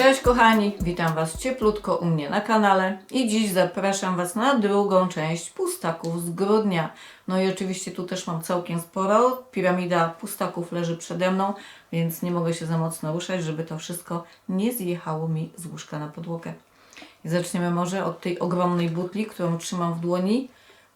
Cześć kochani, witam Was cieplutko u mnie na kanale i dziś zapraszam Was na drugą część pustaków z grudnia. No i oczywiście tu też mam całkiem sporo, piramida pustaków leży przede mną, więc nie mogę się za mocno ruszać, żeby to wszystko nie zjechało mi z łóżka na podłogę. I zaczniemy może od tej ogromnej butli, którą trzymam w dłoni.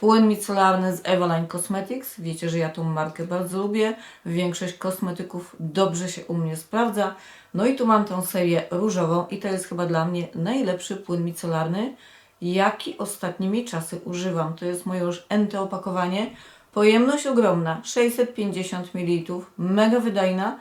Płyn micelarny z Eveline Cosmetics. Wiecie, że ja tą markę bardzo lubię. Większość kosmetyków dobrze się u mnie sprawdza. No i tu mam tą serię różową i to jest chyba dla mnie najlepszy płyn micelarny, jaki ostatnimi czasy używam. To jest moje już NT opakowanie. Pojemność ogromna, 650 ml, mega wydajna.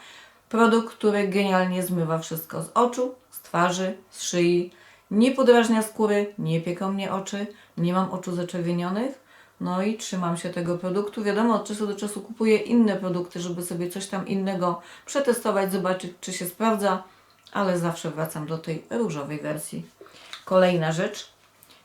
Produkt, który genialnie zmywa wszystko z oczu, z twarzy, z szyi. Nie podrażnia skóry, nie pieką mnie oczy, nie mam oczu zaczerwienionych. No i trzymam się tego produktu. Wiadomo, od czasu do czasu kupuję inne produkty, żeby sobie coś tam innego przetestować, zobaczyć, czy się sprawdza, ale zawsze wracam do tej różowej wersji. Kolejna rzecz.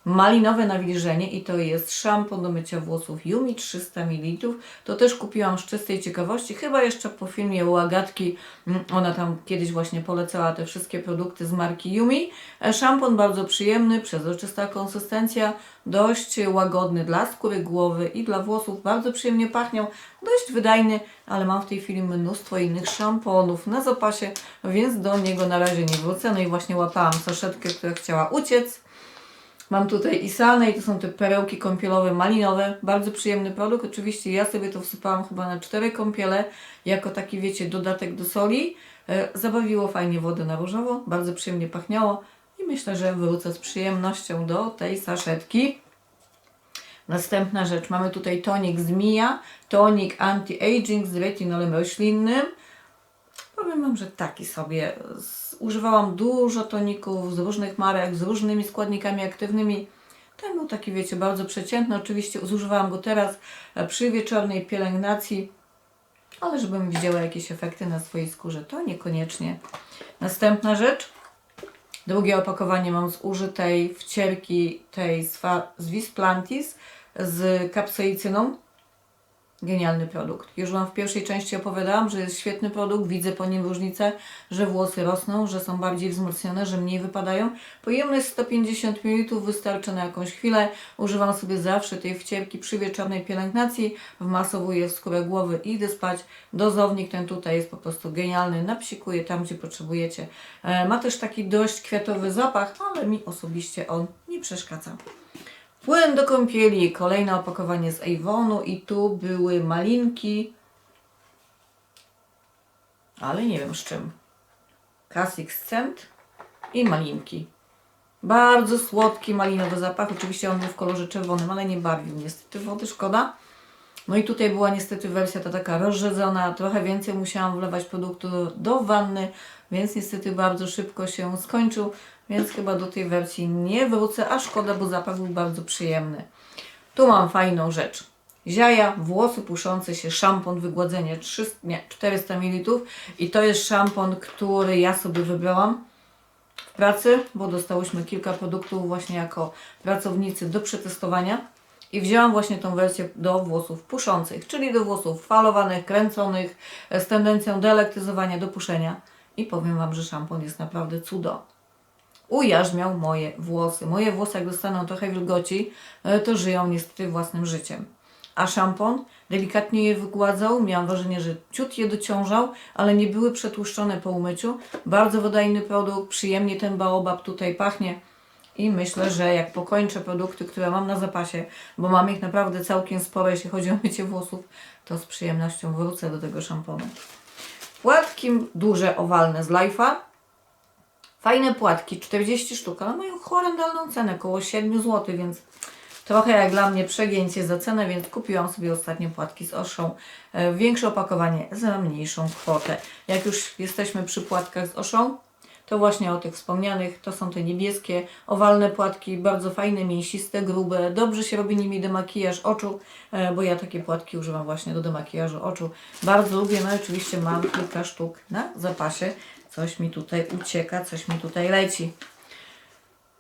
Malinowe nawilżenie i to jest szampon do mycia włosów Yumi 300 ml. To też kupiłam z czystej ciekawości, chyba jeszcze po filmie u Agatki. mm, Ona tam kiedyś właśnie polecała te wszystkie produkty z marki Yumi. E, Szampon bardzo przyjemny, przezroczysta konsystencja, dość łagodny dla skóry głowy i dla włosów. Bardzo przyjemnie pachnią, dość wydajny, ale mam w tej chwili mnóstwo innych szamponów na zapasie, więc do niego na razie nie wrócę. No i właśnie łapałam saszetkę, która chciała uciec. Mam tutaj Isane i to są te perełki kąpielowe malinowe. Bardzo przyjemny produkt. Oczywiście ja sobie to wsypałam chyba na cztery kąpiele, jako taki wiecie dodatek do soli. E, Zabawiło fajnie wodę na różowo, bardzo przyjemnie pachniało i myślę, że wrócę z przyjemnością do tej saszetki. Następna rzecz, mamy tutaj tonik z Mia, tonik anti-aging z retinolem roślinnym. Że taki sobie. Z, używałam dużo toników z różnych marek, z różnymi składnikami aktywnymi. Ten był taki, wiecie, bardzo przeciętny. Oczywiście zużywałam go teraz e, przy wieczornej pielęgnacji, ale żebym widziała jakieś efekty na swojej skórze, to niekoniecznie. Następna rzecz. Drugie opakowanie mam z użytej wcierki tej z Visplantis z kapsaicyną. Genialny produkt. Już Wam w pierwszej części opowiadałam, że jest świetny produkt, widzę po nim różnicę, że włosy rosną, że są bardziej wzmocnione, że mniej wypadają. Pojemność 150 ml wystarczy na jakąś chwilę. Używam sobie zawsze tej wcierki przy wieczornej pielęgnacji, wmasowuję w skórę głowy i idę spać. Dozownik ten tutaj jest po prostu genialny, napsikuje tam, gdzie potrzebujecie. E, Ma też taki dość kwiatowy zapach, ale mi osobiście on nie przeszkadza. Płyn do kąpieli, kolejne opakowanie z Avonu i tu były malinki, ale nie wiem z czym. Classic Scent i malinki. Bardzo słodki malinowy zapach, oczywiście on był w kolorze czerwonym, ale nie barwił niestety wody, szkoda. No i tutaj była niestety wersja ta taka rozrzedzona, trochę więcej musiałam wlewać produktu do, wanny, więc niestety bardzo szybko się skończył, więc chyba do tej wersji nie wrócę, a szkoda, bo zapach był bardzo przyjemny. Tu mam fajną rzecz. Ziaja, włosy puszące się, szampon, wygładzenie 300, nie, 400 ml i to jest szampon, który ja sobie wybrałam w pracy, bo dostałyśmy kilka produktów właśnie jako pracownicy do przetestowania i wzięłam właśnie tą wersję do włosów puszących, czyli do włosów falowanych, kręconych, e, z tendencją do elektyzowania, do puszenia i powiem Wam, że szampon jest naprawdę cudo ujarzmiał moje włosy. Moje włosy, jak dostaną trochę wilgoci, e, to żyją niestety własnym życiem. A szampon delikatnie je wygładzał. Miałam wrażenie, że ciut je dociążał, ale nie były przetłuszczone po umyciu. Bardzo wydajny produkt, przyjemnie ten baobab tutaj pachnie. I myślę, że jak pokończę produkty, które mam na zapasie, bo mam ich naprawdę całkiem sporo, jeśli chodzi o mycie włosów, to z przyjemnością wrócę do tego szamponu. Płatki duże, owalne z Life'a. Fajne płatki, 40 sztuk, ale mają horrendalną cenę, około 7 zł, więc trochę jak dla mnie przegięcie za cenę, więc kupiłam sobie ostatnie płatki z Oszą. E, Większe opakowanie za mniejszą kwotę. Jak już jesteśmy przy płatkach z Oszą, to właśnie o tych wspomnianych, to są te niebieskie, owalne płatki, bardzo fajne, mięsiste, grube. Dobrze się robi nimi demakijaż oczu, e, bo ja takie płatki używam właśnie do demakijażu oczu. Bardzo lubię, no i oczywiście mam kilka sztuk na zapasie. Coś mi tutaj ucieka, coś mi tutaj leci.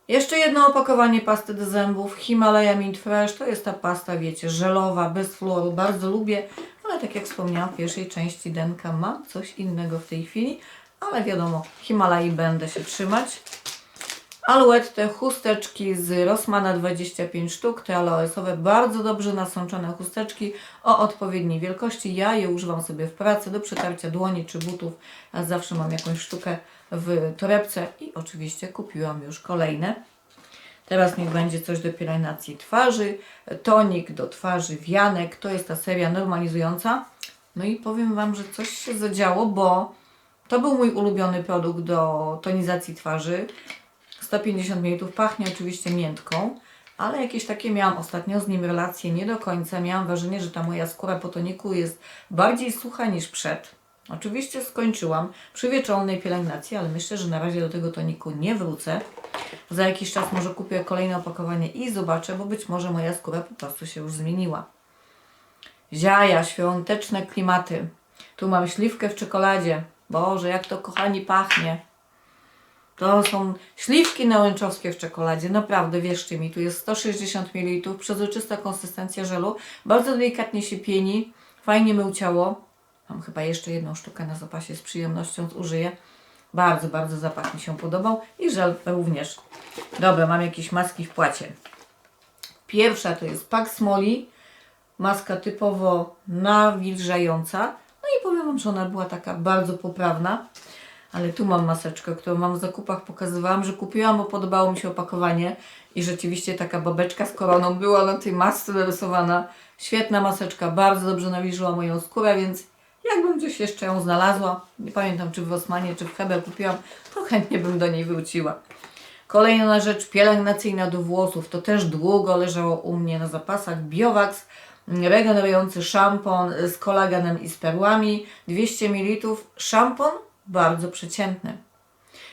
Jeszcze jedno opakowanie pasty do zębów Himalaya Mint Fresh. To jest ta pasta, wiecie, żelowa, bez fluoru. Bardzo lubię, ale tak jak wspomniałam w pierwszej części denka, mam coś innego w tej chwili. Ale wiadomo, Himalai będę się trzymać. Aluette, chusteczki z Rossmana 25 sztuk, te aloesowe, bardzo dobrze nasączone chusteczki o odpowiedniej wielkości. Ja je używam sobie w pracy do przetarcia dłoni czy butów, zawsze mam jakąś sztukę w torebce i oczywiście kupiłam już kolejne. Teraz niech będzie coś do pielęgnacji twarzy, tonik do twarzy, wianek, to jest ta seria normalizująca. No i powiem Wam, że coś się zadziało, bo to był mój ulubiony produkt do tonizacji twarzy. 150 ml, pachnie oczywiście miętką, ale jakieś takie miałam ostatnio z nim relacje nie do końca. Miałam wrażenie, że ta moja skóra po toniku jest bardziej sucha niż przed. Oczywiście skończyłam przy wieczornej pielęgnacji, ale myślę, że na razie do tego toniku nie wrócę. Za jakiś czas może kupię kolejne opakowanie i zobaczę, bo być może moja skóra po prostu się już zmieniła. Ziaja, świąteczne klimaty. Tu mam śliwkę w czekoladzie. Boże, jak to kochani pachnie. To są śliwki nałęczowskie w czekoladzie. Naprawdę, wierzcie mi, tu jest 160 ml, przezroczysta konsystencja żelu. Bardzo delikatnie się pieni, fajnie mył ciało. Mam chyba jeszcze jedną sztukę na zapasie, z przyjemnością zużyję. Bardzo, bardzo zapach mi się podobał i żel również. Dobra, mam jakieś maski w płacie. Pierwsza to jest Pax Smoli, maska typowo nawilżająca. Powiem Wam, że ona była taka bardzo poprawna. Ale tu mam maseczkę, którą mam w zakupach, pokazywałam, że kupiłam, bo podobało mi się opakowanie i rzeczywiście taka babeczka z koroną była na tej masce narysowana. Świetna maseczka, bardzo dobrze nawilżyła moją skórę, więc jakbym gdzieś jeszcze ją znalazła, nie pamiętam czy w Osmanie, czy w Hebel kupiłam, to chętnie bym do niej wróciła. Kolejna rzecz pielęgnacyjna do włosów, to też długo leżało u mnie na zapasach. Biowax, regenerujący szampon z kolagenem i z perłami, 200 ml. Szampon bardzo przeciętny.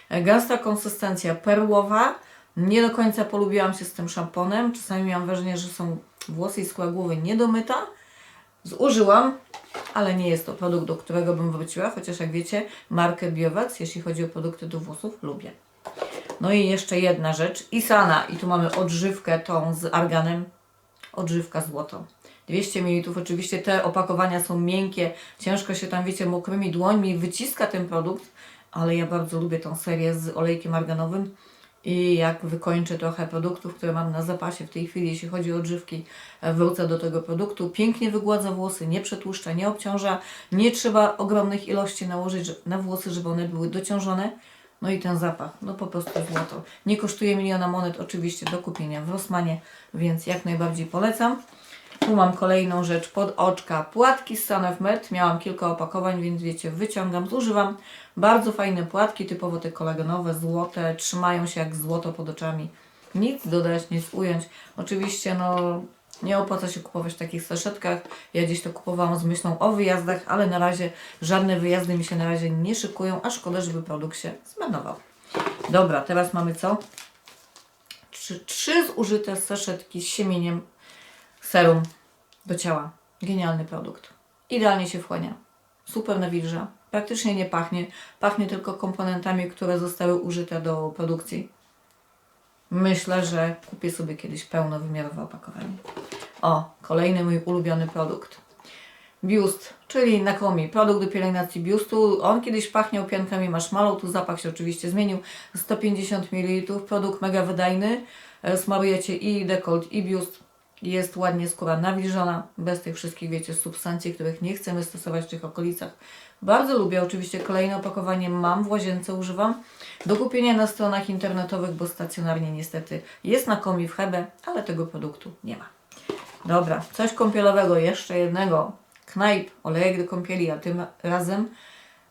Gęsta konsystencja perłowa. Nie do końca polubiłam się z tym szamponem. Czasami miałam wrażenie, że są włosy i skóra głowy niedomyta. Zużyłam, ale nie jest to produkt, do którego bym wróciła, chociaż jak wiecie, markę Biowax, jeśli chodzi o produkty do włosów, lubię. No i jeszcze jedna rzecz, Isana i tu mamy odżywkę tą z arganem, odżywka złoto. 200 ml, oczywiście te opakowania są miękkie, ciężko się tam, wiecie, mokrymi dłońmi wyciska ten produkt, ale ja bardzo lubię tą serię z olejkiem arganowym i jak wykończę trochę produktów, które mam na zapasie w tej chwili, jeśli chodzi o odżywki, e, wrócę do tego produktu. Pięknie wygładza włosy, nie przetłuszcza, nie obciąża, nie trzeba ogromnych ilości nałożyć na włosy, żeby one były dociążone. No i ten zapach, no po prostu złoto. Nie kosztuje miliona monet oczywiście do kupienia w Rossmanie, więc jak najbardziej polecam. Tu mam kolejną rzecz pod oczka. Płatki z Med. Miałam kilka opakowań, więc wiecie, wyciągam, zużywam. Bardzo fajne płatki, typowo te kolagenowe, złote. Trzymają się jak złoto pod oczami. Nic dodać, nic ująć. Oczywiście, no, nie opłaca się kupować w takich saszetkach. Ja gdzieś to kupowałam z myślą o wyjazdach, ale na razie żadne wyjazdy mi się na razie nie szykują, a szkoda, żeby produkt się zmarnował. Dobra, teraz mamy co? Trzy, trzy zużyte saszetki z siemieniem serum do ciała. Genialny produkt. Idealnie się wchłania. Super nawilża. Praktycznie nie pachnie. Pachnie tylko komponentami, które zostały użyte do produkcji. Myślę, że kupię sobie kiedyś pełnowymiarowe opakowanie. O, kolejny mój ulubiony produkt. Biust, czyli Nakomi, produkt do pielęgnacji biustu. On kiedyś pachniał piankami marshmallow, tu zapach się oczywiście zmienił. 150 ml, produkt mega wydajny. Smarujecie i dekolt, i biust. Jest ładnie skóra nawilżona, bez tych wszystkich, wiecie, substancji, których nie chcemy stosować w tych okolicach. Bardzo lubię, oczywiście kolejne opakowanie mam w łazience, używam. Do kupienia na stronach internetowych, bo stacjonarnie niestety jest na komi w Hebe, ale tego produktu nie ma. Dobra, coś kąpielowego, jeszcze jednego. Knajp, olejek do kąpieli, a tym razem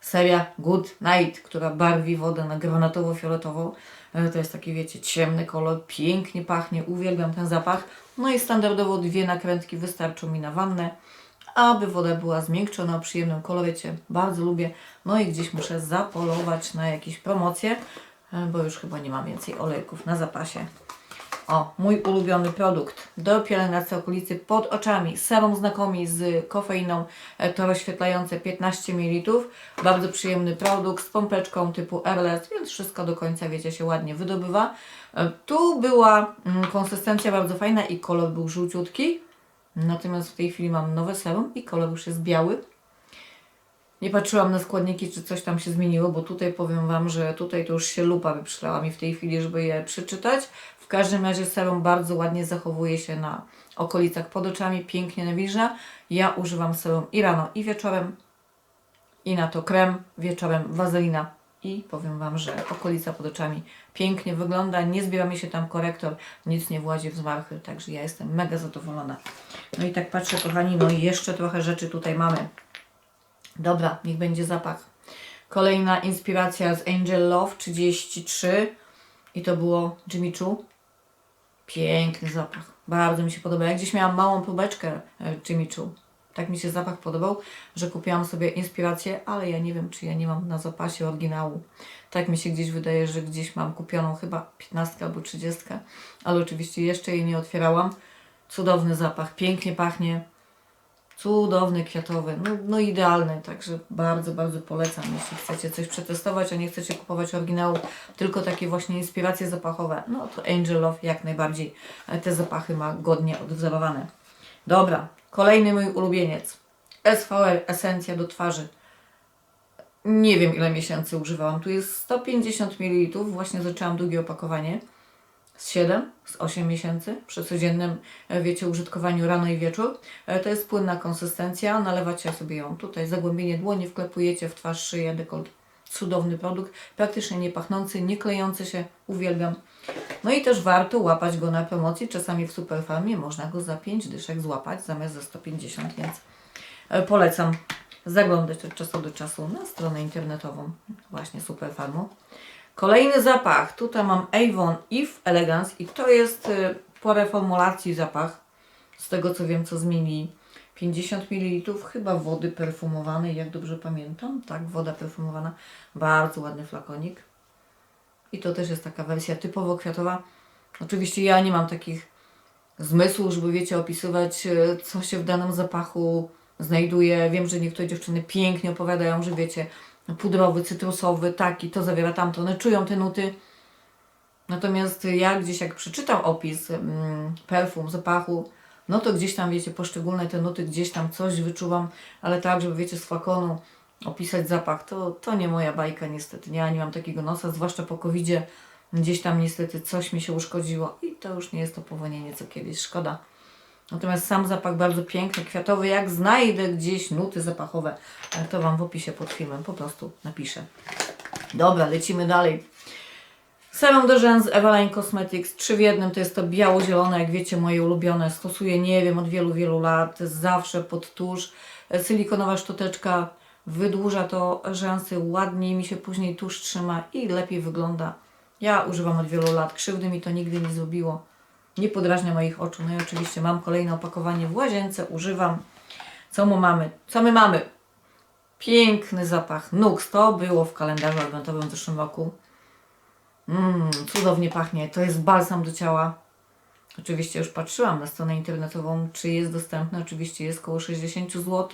seria Good Night, która barwi wodę na granatowo-fioletową. E, To jest taki, wiecie, ciemny kolor, pięknie pachnie, uwielbiam ten zapach. No i standardowo dwie nakrętki wystarczą mi na wannę, aby woda była zmiękczona o przyjemnym kolorecie. Bardzo lubię. No i gdzieś muszę zapolować na jakieś promocje, e, bo już chyba nie mam więcej olejków na zapasie. O, mój ulubiony produkt do pielęgnacji okolicy pod oczami. Serum znakomi z kofeiną, e, to rozświetlające 15 ml. Bardzo przyjemny produkt z pompeczką typu Airless, więc wszystko do końca, wiecie, się ładnie wydobywa. E, Tu była mm, konsystencja bardzo fajna i kolor był żółciutki. Natomiast w tej chwili mam nowe serum i kolor już jest biały. Nie patrzyłam na składniki, czy coś tam się zmieniło, bo tutaj powiem Wam, że tutaj to już się lupa wyprzylała mi w tej chwili, żeby je przeczytać. W każdym razie serum bardzo ładnie zachowuje się na okolicach pod oczami, pięknie nawilża. Ja używam serum i rano, i wieczorem. I na to krem, wieczorem wazelina. I powiem Wam, że okolica pod oczami pięknie wygląda, nie zbiera mi się tam korektor, nic nie włazi w zmarchy, także ja jestem mega zadowolona. No i tak patrzę, kochani, no i jeszcze trochę rzeczy tutaj mamy. Dobra, niech będzie zapach. Kolejna inspiracja z Angel Love 33 i to było Jimmy Choo. Piękny zapach. Bardzo mi się podoba. Ja gdzieś miałam małą próbeczkę e, Choo. Tak mi się zapach podobał, że kupiłam sobie inspirację, ale ja nie wiem, czy ja nie mam na zapasie oryginału. Tak mi się gdzieś wydaje, że gdzieś mam kupioną chyba 15 albo 30, ale oczywiście jeszcze jej nie otwierałam. Cudowny zapach, pięknie pachnie. Cudowny, kwiatowy, no, no idealny, także bardzo, bardzo polecam, jeśli chcecie coś przetestować, a nie chcecie kupować oryginału, tylko takie właśnie inspiracje zapachowe, no to Angel Love jak najbardziej. Te zapachy ma godnie odwzorowane. Dobra, kolejny mój ulubieniec, SVR Esencja do twarzy. Nie wiem ile miesięcy używałam, tu jest 150 ml, właśnie zaczęłam drugie opakowanie z 7, z 8 miesięcy przy codziennym, e, wiecie, użytkowaniu rano i wieczór. E, To jest płynna konsystencja, nalewacie sobie ją tutaj, zagłębienie dłoni, wklepujecie w twarz, szyję, dekolt. Cudowny produkt, praktycznie nie pachnący, nie klejący się, uwielbiam. No i też warto łapać go na promocji, czasami w Superfarmie można go za 5 dyszek złapać zamiast za 150, więc e, polecam zaglądać od czasu do czasu na stronę internetową właśnie Superfarmu. Kolejny zapach. Tutaj mam Avon Eve Elegance i to jest y, po reformulacji zapach. Z tego co wiem, co zmienili. 50 ml chyba wody perfumowanej, jak dobrze pamiętam. Tak, woda perfumowana. Bardzo ładny flakonik. I to też jest taka wersja typowo kwiatowa. Oczywiście ja nie mam takich zmysłów, żeby wiecie, opisywać, e, co się w danym zapachu znajduje. Wiem, że niektóre dziewczyny pięknie opowiadają, że wiecie, pudrowy, cytrusowy, taki, to zawiera tamto. One czują te nuty. Natomiast ja gdzieś jak przeczytam opis mm, perfum, zapachu, no to gdzieś tam, wiecie, poszczególne te nuty, gdzieś tam coś wyczuwam, ale tak, żeby, wiecie, z flakonu opisać zapach, to, to nie moja bajka niestety. Ja nie mam takiego nosa, zwłaszcza po covidzie. Gdzieś tam niestety coś mi się uszkodziło i to już nie jest to powonienie co kiedyś, szkoda. Natomiast sam zapach bardzo piękny, kwiatowy. Jak znajdę gdzieś nuty zapachowe, e, to Wam w opisie pod filmem po prostu napiszę. Dobra, lecimy dalej. Serum do rzęs Eveline Cosmetics 3 w jednym, to jest to biało-zielone, jak wiecie, moje ulubione. Stosuję, nie wiem, od wielu, wielu lat, zawsze pod tusz. E, Silikonowa szczoteczka wydłuża to rzęsy, ładniej mi się później tusz trzyma i lepiej wygląda. Ja używam od wielu lat, krzywdy mi to nigdy nie zrobiło. Nie podrażnia moich oczu. No i oczywiście mam kolejne opakowanie w łazience, używam. Co my mamy? Co my mamy? Piękny zapach Nux. To było w kalendarzu adwentowym w zeszłym roku. Mmm, cudownie pachnie. To jest balsam do ciała. Oczywiście już patrzyłam na stronę internetową, czy jest dostępny. Oczywiście jest około 60 zł.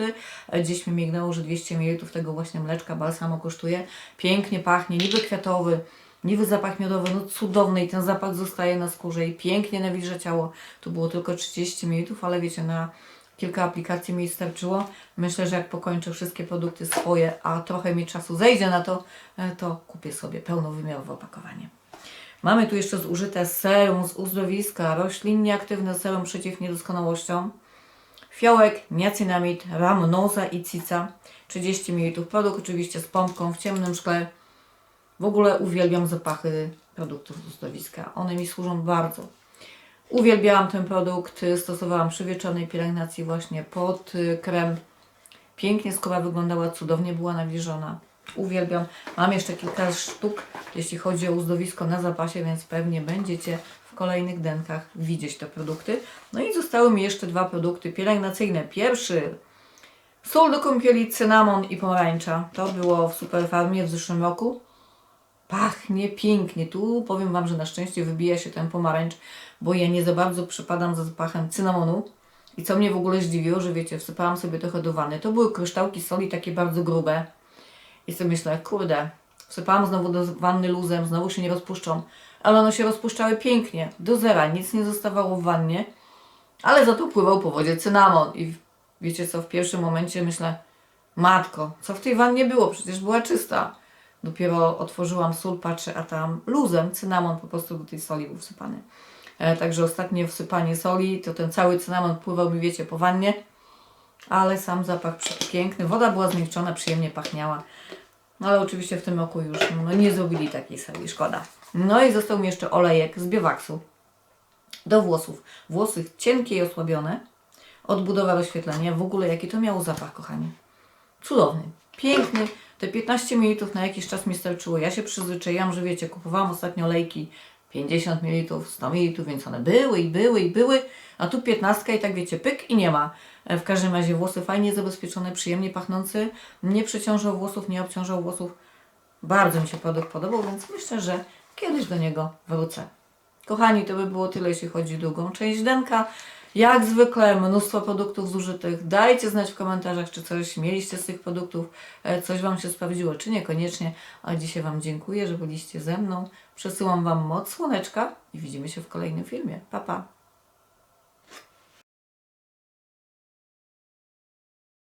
Gdzieś mi mignęło, że 200 ml tego właśnie mleczka balsamu kosztuje. Pięknie pachnie, niby kwiatowy, niby zapach miodowy, no cudowny i ten zapach zostaje na skórze i pięknie nawilża ciało. Tu było tylko 30 ml, ale wiecie, na kilka aplikacji mi starczyło. Myślę, że jak pokończę wszystkie produkty swoje, a trochę mi czasu zejdzie na to, e, to kupię sobie pełnowymiarowe opakowanie. Mamy tu jeszcze zużyte serum z uzdrowiska, roślinnie aktywne serum przeciw niedoskonałościom, fiołek, niacinamid, ramnoza i cica, 30 ml. Produkt oczywiście z pompką w ciemnym szkle. W ogóle uwielbiam zapachy produktów z uzdrowiska. One mi służą bardzo. Uwielbiałam ten produkt, stosowałam przy wieczornej pielęgnacji właśnie pod y, krem. Pięknie skóra wyglądała, cudownie była nawilżona. Uwielbiam. Mam jeszcze kilka sztuk, jeśli chodzi o uzdowisko na zapasie, więc pewnie będziecie w kolejnych denkach widzieć te produkty. No i zostały mi jeszcze dwa produkty pielęgnacyjne. Pierwszy sól do kąpieli, cynamon i pomarańcza. To było w Superfarmie w zeszłym roku. Pachnie pięknie. Tu powiem Wam, że na szczęście wybija się ten pomarańcz, bo ja nie za bardzo przypadam za zapachem cynamonu. I co mnie w ogóle zdziwiło, że wiecie, wsypałam sobie trochę do wanny. To były kryształki soli takie bardzo grube. I sobie myślę, kurde, wsypałam znowu do wanny luzem, znowu się nie rozpuszczą. Ale one się rozpuszczały pięknie, do zera, nic nie zostawało w wannie. Ale za to pływał po wodzie cynamon. I wiecie co, w pierwszym momencie myślę, Matko, co w tej wannie było? Przecież była czysta. Dopiero otworzyłam sól, patrzę, a tam luzem cynamon po prostu do tej soli był wsypany. E, także ostatnie wsypanie soli, to ten cały cynamon pływał mi, wiecie, po wannie. Ale sam zapach przepiękny. Woda była zmiękczona, przyjemnie pachniała. No ale oczywiście w tym roku już no, nie zrobili takiej soli, szkoda. No i został mi jeszcze olejek z biowaksu do włosów. Włosy cienkie i osłabione. Odbudowa rozświetlenia. W ogóle jaki to miało zapach, kochani. Cudowny, piękny. Te 15 ml na jakiś czas mi starczyło. Ja się przyzwyczaiłam, że wiecie, kupowałam ostatnio olejki 50 ml, 100 ml, więc one były i były i były, a tu 15 i tak wiecie, pyk i nie ma. E, W każdym razie włosy fajnie zabezpieczone, przyjemnie pachnący, nie przeciążał włosów, nie obciążał włosów. Bardzo mi się produkt podobał, więc myślę, że kiedyś do niego wrócę. Kochani, to by było tyle, jeśli chodzi o drugą część denka. Jak zwykle mnóstwo produktów zużytych. Dajcie znać w komentarzach, czy coś mieliście z tych produktów, e, coś Wam się sprawdziło, czy niekoniecznie. A dzisiaj Wam dziękuję, że byliście ze mną. Przesyłam Wam moc słoneczka i widzimy się w kolejnym filmie. Pa, pa!